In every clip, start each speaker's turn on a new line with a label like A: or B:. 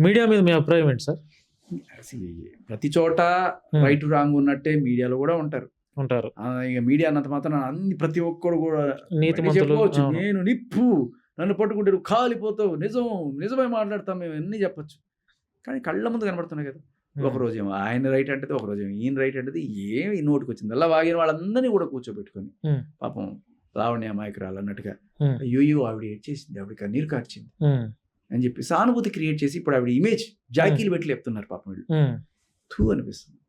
A: Media మీద మీ అభిప్రాయం ఏంటి సార్?
B: ప్రతి చోట. రైట్ రాంగ్ ఉన్నట్టే మీడియాలో కూడా ఉంటారు.
A: ఉంటారు.
B: ఇక మీడియా అన్నంత మాత్రం అన్ని ప్రతి ఒక్కరు కూడా చెప్పుకోవచ్చు. నేను నిప్పు నన్ను పట్టుకుంటే నువ్వు కాలిపోతావు నిజం నిజమే మాట్లాడతాం మేము అన్నీ చెప్పొచ్చు. కానీ కళ్ళ ముందు కనబడుతున్నాయి కదా. ఒక రోజు ఏమో ఆయన రైట్ అంటది ఒక రోజు ఏమో ఈయన రైట్ అంటది ఏమి నోటికి వచ్చింది అలా వాగిన వాళ్ళందరినీ కూడా కూర్చోబెట్టుకొని. పాపం లావణ్య అమాయకురాలు అన్నట్టుగా. అయ్యో ఆవిడ ఏడ్ చేసింది ఆవిడ కన్నీరు కార్చింది. అని చెప్పి సానుభూతి క్రియేట్ చేసి ఇప్పుడు ఆవిడ ఇమేజ్ జాకీలు పెట్టి లేపుతున్నారు పాపం వీళ్ళు. థూ అనిపిస్తుంది.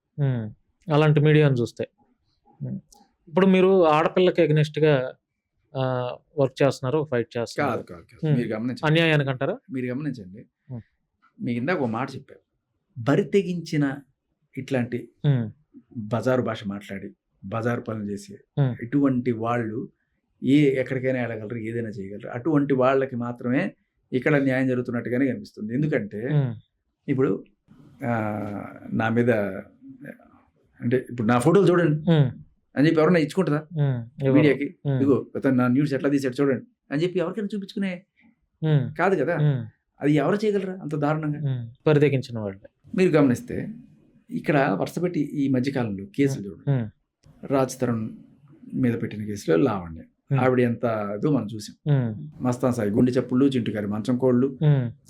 A: అలాంటి మీడియాని చూస్తే. ఇప్పుడు మీరు ఆడపిల్లకి against గా వర్క్ చేస్తున్నారు ఫైట్ చేస్తున్నారు. Hmm.
B: మీరు గమనించండి.
A: అన్యాయానికి అంటారా?
B: మీరు గమనించండి. మీకు ఇందాక ఒక మాట చెప్పారు బరి తెగించిన ఇట్లాంటి బజారు భాష మాట్లాడి బజారు పనులు చేసి. ఇటువంటి వాళ్ళు ఏ ఎక్కడికైనా వెళ్ళగలరు ఏదైనా చేయగలరు. అటువంటి వాళ్ళకి మాత్రమే ఇక్కడ న్యాయం జరుగుతున్నట్టుగానే కనిపిస్తుంది. ఎందుకంటే ఇప్పుడు నా మీద అంటే ఇప్పుడు నా ఫోటోలు చూడండి. అని చెప్పి ఎవరైనా ఇచ్చుకుంటుందా? మీడియాకి. ఇదిగో నా న్యూస్ ఎట్లా తీసాడు చూడండి. అని చెప్పి ఎవరికైనా చూపించుకునే కాదు కదా. అది ఎవరు చేయగలరా అంత దారుణంగా?
A: ఉమ్. పరితెగించిన వాళ్ళు.
B: మీరు గమనిస్తే ఇక్కడ వరుసపెట్టి ఈ మధ్యకాలంలో కేసులు చూడండి. రాజ్ తరుణ్ మీద పెట్టిన కేసులో లావణ్య. ఆవిడ ఎంత ఇదో మనం చూసాం. మస్తాన్ సాయి గుండె చెప్పులు చింటు గారి మంచం కోళ్ళు.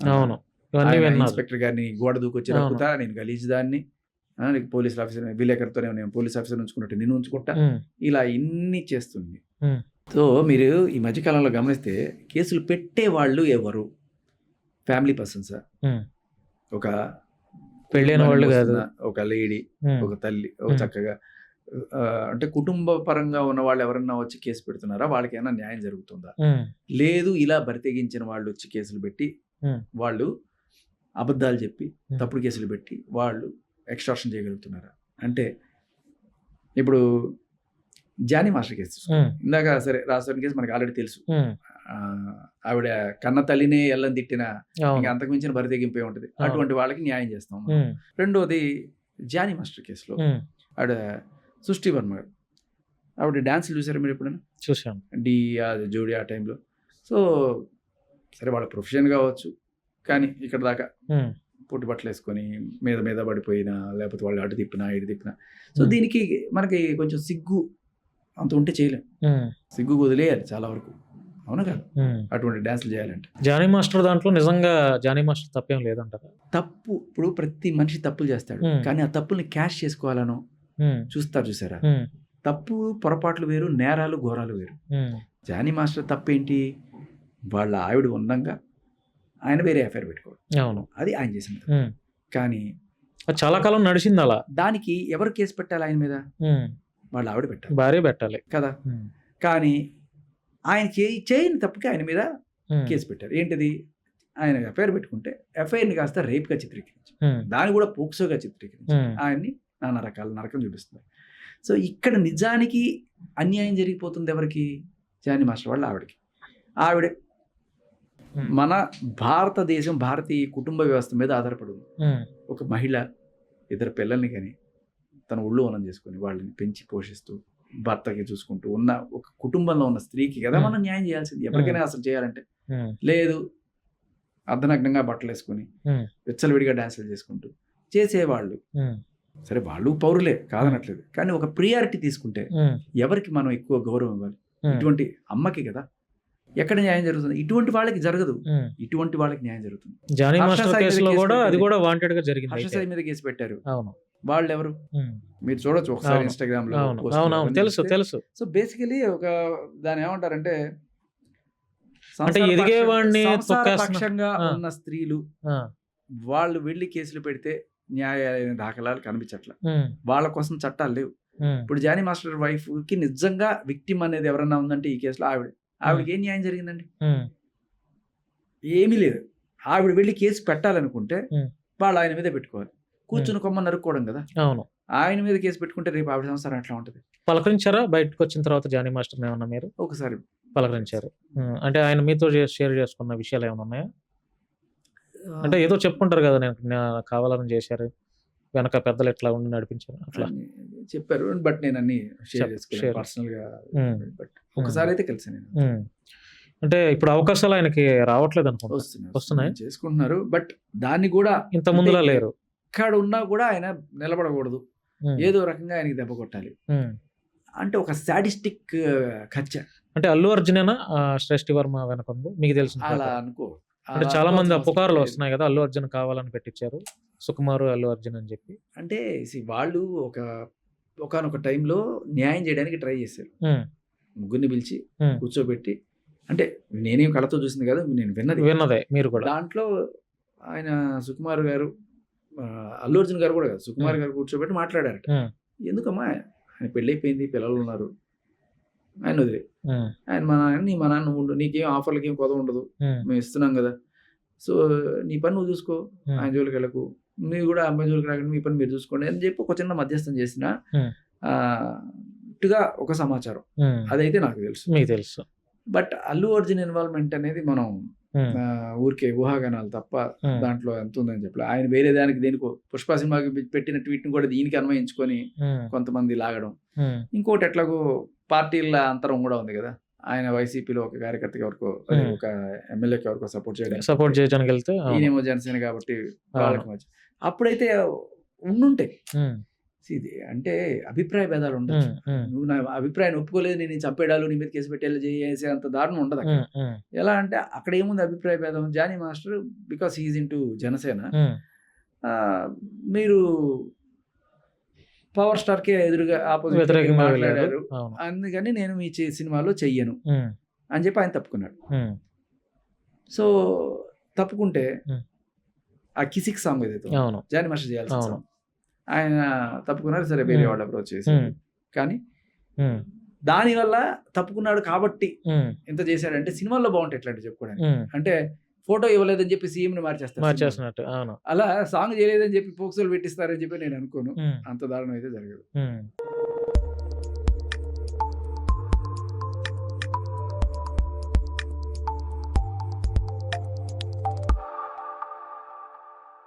A: అవును.
B: ఇన్స్పెక్టర్ గారిని గోడ దూకొచ్చి. రక్కుతా నేను గలీజ్ దాన్ని నీకు పోలీస్ ఆఫీసర్ విలేకరుతో నేను పోలీస్ ఆఫీసర్ ఉంచుకున్నట్టు నేను ఉంచుకుంటా. ఇలా ఇన్ని చేస్తుంది. సో మీరు ఈ మధ్యకాలంలో గమనిస్తే కేసులు పెట్టే వాళ్ళు ఎవరు? ఫ్యామిలీ పర్సన్స్ ఒక
A: పెళ్ళైన వాళ్ళు కాదు.
B: ఒక లేడీ ఒక తల్లి ఒక. చక్కగా అంటే కుటుంబ పరంగా ఉన్న వాళ్ళు ఎవరన్నా వచ్చి కేసు పెడుతున్నారా? వాళ్ళకి ఏమైనా న్యాయం జరుగుతుందా? లేదు ఇలా బరితెగించిన వాళ్ళు వచ్చి కేసులు పెట్టి. వాళ్ళు అబద్ధాలు చెప్పి. తప్పుడు కేసులు పెట్టి వాళ్ళు ఎక్స్ట్రాక్షన్ చేయగలుగుతున్నారా? అంటే ఇప్పుడు జానీ మాస్టర్ కేసు ఇందాక సరే రాసిన కేసు మనకి ఆల్రెడీ తెలుసు. ఆవిడ కన్న తల్లినే ఎల్లని తిట్టిన ఇంకా అంతకు మించిన బరి తెగింపే ఉంటుంది. అటువంటి వాళ్ళకి న్యాయం చేస్తాం రెండోది జానీ మాస్టర్ కేసులో ఆవిడ సృష్టి వర్మ గారు ఆవిడ డాన్సులు చూసారా మీరు ఎప్పుడైనా?
A: చూశాను.
B: డి ఆ జోడి ఆ టైంలో. సో సరే వాళ్ళ ప్రొఫెషన్ కావచ్చు కానీ ఇక్కడ దాకా పుట్టి బట్టలు వేసుకొని మీద మీద పడిపోయినా లేకపోతే వాళ్ళు అటు తిప్పినా ఇటు తిప్పినా. సో. దీనికి మనకి కొంచెం సిగ్గు అంత ఉంటే చేయలేం. సిగ్గు వదిలేయాలి చాలా వరకు. అవునా కాదు. అటువంటి డ్యాన్సులు చేయాలంటే.
A: జానీ మాస్టర్ దాంట్లో నిజంగా జానీ మాస్టర్ తప్పేం లేదంటారా?
B: తప్పు ఇప్పుడు ప్రతి మనిషి తప్పులు చేస్తాడు. కానీ ఆ తప్పుల్ని క్యాష్ చేసుకోవాలనో చూస్తారు చూసారా? తప్పు పొరపాట్లు వేరు నేరాలు ఘోరాలు వేరు. జానీ మాస్టర్ తప్పేంటి? వాళ్ళ ఆవిడ ఉండంగా ఆయన వేరే అఫైర్ పెట్టుకోవడం
A: అవును.
B: అది ఆయన.
A: ఉమ్.
B: కానీ
A: చాలా కాలం నడిచింది అలా.
B: దానికి ఎవరు కేసు పెట్టాలి ఆయన మీద? వాళ్ళ ఆవిడ పెట్టాలి.
A: భార్య పెట్టాలి.
B: కదా? కానీ ఆయన చేయి చేయని తప్పుకి ఆయన మీద కేసు పెట్టారు. ఏంటిది? ఆయన ఎఫ్ఐఆర్ పెట్టుకుంటే ఎఫ్ఐఆర్ని కాస్త రేప్గా చిత్రీకరించి
A: ఉమ్,
B: దాన్ని కూడా పోక్సోగా చిత్రీకరించి
A: ఉమ్,
B: ఆయన్ని నానా రకాల నరకం చూపిస్తున్నారు సో ఇక్కడ నిజానికి అన్యాయం జరిగిపోతుంది ఎవరికి? జానీ మాస్టర్ వాళ్ళ ఆవిడకి. ఆవిడ మన భారతదేశం భారతీయ కుటుంబ వ్యవస్థ మీద ఆధారపడి ఉంది
A: ఉమ్,
B: ఒక మహిళ ఇద్దరు పిల్లల్ని కానీ తన ఒళ్ళు వనం చేసుకొని వాళ్ళని పెంచి పోషిస్తూ భర్తకి చూసుకుంటూ ఉన్న ఒక కుటుంబంలో ఉన్న స్త్రీకి కదా. మనం న్యాయం చేయాల్సింది. ఎవరికైనా అసలు చేయాలంటే లేదు అర్ధనగ్నంగా బట్టలు వేసుకొని. విచ్చలవిడిగా డాన్సులు చేసుకుంటూ చేసేవాళ్ళు. సరే వాళ్ళు పౌరులే కాదనట్లేదు. కానీ ఒక ప్రియారిటీ తీసుకుంటే ఎవరికి మనం ఎక్కువ గౌరవం ఇవ్వాలి? ఇటువంటి అమ్మకి కదా. ఎక్కడ న్యాయం జరుగుతుంది? ఇటువంటి వాళ్ళకి జరగదు. ఇటువంటి వాళ్ళకి న్యాయం జరుగుతుంది.
A: జానీ
B: హర్ష
A: మాస్టర్
B: సాయి మీద
A: కేసులో
B: కేసు
A: కూడా అది
B: పెట్టింది.
A: కూడా వాంటెడ్గా జరిగింది
B: హర్ష
A: అయితే.
B: సాయి మీద కేసు పెట్టారు.
A: అవును.
B: వాళ్ళు ఎవరు మీరు చూడొచ్చు ఒకసారి. ఇన్స్టాగ్రామ్లో
A: తెలుసు. తెలుసు.
B: సో బేసికలీ ఒక దాని ఏమంటారంటే
A: అంటే ఎదిగేవాడిని
B: పక్షంగా. ఉన్న స్త్రీలు వాళ్ళు వెళ్ళి కేసులు పెడితే న్యాయాలయ దాఖలాలు కనిపించట్ల. వాళ్ళ కోసం చట్టాలు లేవు. ఇప్పుడు జానీ మాస్టర్ వైఫ్కి నిజంగా విక్టిమ్ అనేది ఎవరన్నా ఉందంటే ఈ కేసులో ఆవిడ. ఆవిడకి ఏం న్యాయం జరిగిందండి? ఏమీ లేదు. ఆవిడ వెళ్ళి కేసు పెట్టాలనుకుంటే. వాళ్ళు ఆయన మీద పెట్టుకోవాలి. కూర్చుని కొమ్మ నరుక్కోవడం కదా.
A: అవును.
B: ఆయన మీద కేసు పెట్టుకుంటే రేపు ఆవిడ సంసారం ఎట్లా ఉంటుంది?
A: పలకరించారా? బయటకు వచ్చిన తర్వాత జానీ మాస్టర్ ఏమన్నా మీరు?
B: ఒకసారి.
A: పలకరించారు. అంటే ఆయన మీతో షేర్ చేసుకున్న విషయాలు ఏమైనా ఉన్నాయా? అంటే ఏదో చెప్పుకుంటారు కదా నేను కావాలని చేశారు వెనక పెద్దలు ఎట్లా ఉండి నడిపించారు అట్లా.
B: చెప్పారు బట్ నేను అన్ని షేర్ చేసుకున్నాను.
A: పర్సనల్గా
B: బట్ ఒకసారి అయితే కలిసి నేను.
A: అంటే ఇప్పుడు అవకాశాలు ఆయనకి రావట్లేదు అనుకుంటా.
B: వస్తున్నాయి? చేసుకుంటున్నారు బట్ దాన్ని కూడా
A: ఇంత ముందులా లేరు.
B: ఎక్కడ ఉన్నా కూడా ఆయన నిలబడకూడదు. ఏదో రకంగా ఆయనకి దెబ్బ కొట్టాలి. అంటే ఒక సాడిస్టిక్ ఖర్చ
A: అంటే అల్లు అర్జునేనా శ్రేష్ఠి వర్మ వెనక ఉంది? మీకు తెలిసిన
B: అలా. అనుకో
A: అంటే చాలా మంది
B: అనుకోవాల్సిన
A: పుకార్లు
B: అవసరం
A: వస్తున్నాయి కదా అల్లు అర్జున్ కావాలని పెట్టించారు సుకుమారు అల్లు అర్జున్ అని చెప్పి.
B: అంటే వాళ్ళు ఒక ఒకనొక టైంలో న్యాయం చేయడానికి ట్రై చేశారు. ముగ్గురిని పిలిచి. కూర్చోబెట్టి అంటే నేనేం కళతో చూసింది కదా నేను విన్నది.
A: విన్నదే మీరు కూడా.
B: దాంట్లో ఆయన సుకుమార్ గారు అల్లు అర్జున్ గారు కూడా కాదు సుకుమార్. గారు కూర్చోబెట్టి మాట్లాడారట. ఎందుకమ్మా ఆయన పెళ్ళైపోయింది పిల్లలు ఉన్నారు ఆయన వదిలే. ఆయన మా నాన్న నీ మా నాన్న నువ్వు ఉండు నీకేం ఆఫర్లకి ఏం కొదవ ఉండదు మేము ఇస్తున్నాం కదా. సో నీ పని నువ్వు చూసుకో. ఆయన జోలికి వెళ్ళకు. మీరు కూడా అమ్మాయి జోలికి రాకండి మీ పని మీరు చూసుకోండి అని చెప్పి ఒక చిన్న మధ్యస్థం చేసిన ఇట్టుగా ఒక సమాచారం. అదైతే నాకు తెలుసు.
A: మీకు తెలుసు.
B: బట్ అల్లు అర్జున్ ఇన్వాల్వ్మెంట్ అనేది మనం ఊరికే ఊహాగానాలు తప్ప దాంట్లో ఎంత ఉందని చెప్పలే. ఆయన వేరే దానికి దేనికో పుష్ప సినిమాకి పెట్టిన ట్వీట్ని కూడా దీనికి అన్వయించుకొని కొంతమంది లాగడం. ఇంకోటి ఎట్లాగో పార్టీల అంతరం కూడా ఉంది కదా. ఆయన వైసీపీలో ఒక కార్యకర్తకి ఎవరికో. ఒక ఎమ్మెల్యేకి ఎవరికో సపోర్ట్ చేయడానికి.
A: సపోర్ట్ చేయడానికి వెళ్తే.
B: ఈయనేమో జనసేన కాబట్టి వాళ్ళకి. మధ్య. అప్పుడైతే ఉండుంటాయి ఇది అంటే అభిప్రాయ భేదాలు
A: ఉమ్,
B: నువ్వు నా అభిప్రాయం ఒప్పుకోలేదు నేను చంపేడాలు నీ మీద కేసు పెట్టేలా చేసే అంత దారుణం ఉండదు ఎలా అంటే అక్కడ ఏముంది అభిప్రాయ భేదం? Jani master because he's in Janasena
A: um,
B: ah, మీరు పవర్ స్టార్కి ఎదురుగా ఆపోజిట్ మాట్లాడారు. అందుకని నేను మీ సినిమాలో చెయ్యను. అని చెప్పి ఆయన తప్పుకున్నాడు. సో తప్పుకుంటే. ఆ కిసిక్ సాంగ్ ఏదైతే జానీ మాస్టర్. సాంగ్. ఆయన తప్పుకున్నారు సరే వేరే. వాళ్ళు అప్రోచ్ చేసి కానీ దానివల్ల తప్పుకున్నాడు కాబట్టి ఇంత చేశాడంటే సినిమాల్లో బాగుంటాయి ఇట్లాంటి చెప్పుకోవడానికి. అంటే ఫోటో ఇవ్వలేదని చెప్పి సీఎం ని మార్చేస్తారు
A: అవును.
B: అలా సాంగ్ చేయలేదని చెప్పి పోక్సోలు పెట్టిస్తారని చెప్పి నేను అనుకోను. అంత దారుణం అయితే జరగదు.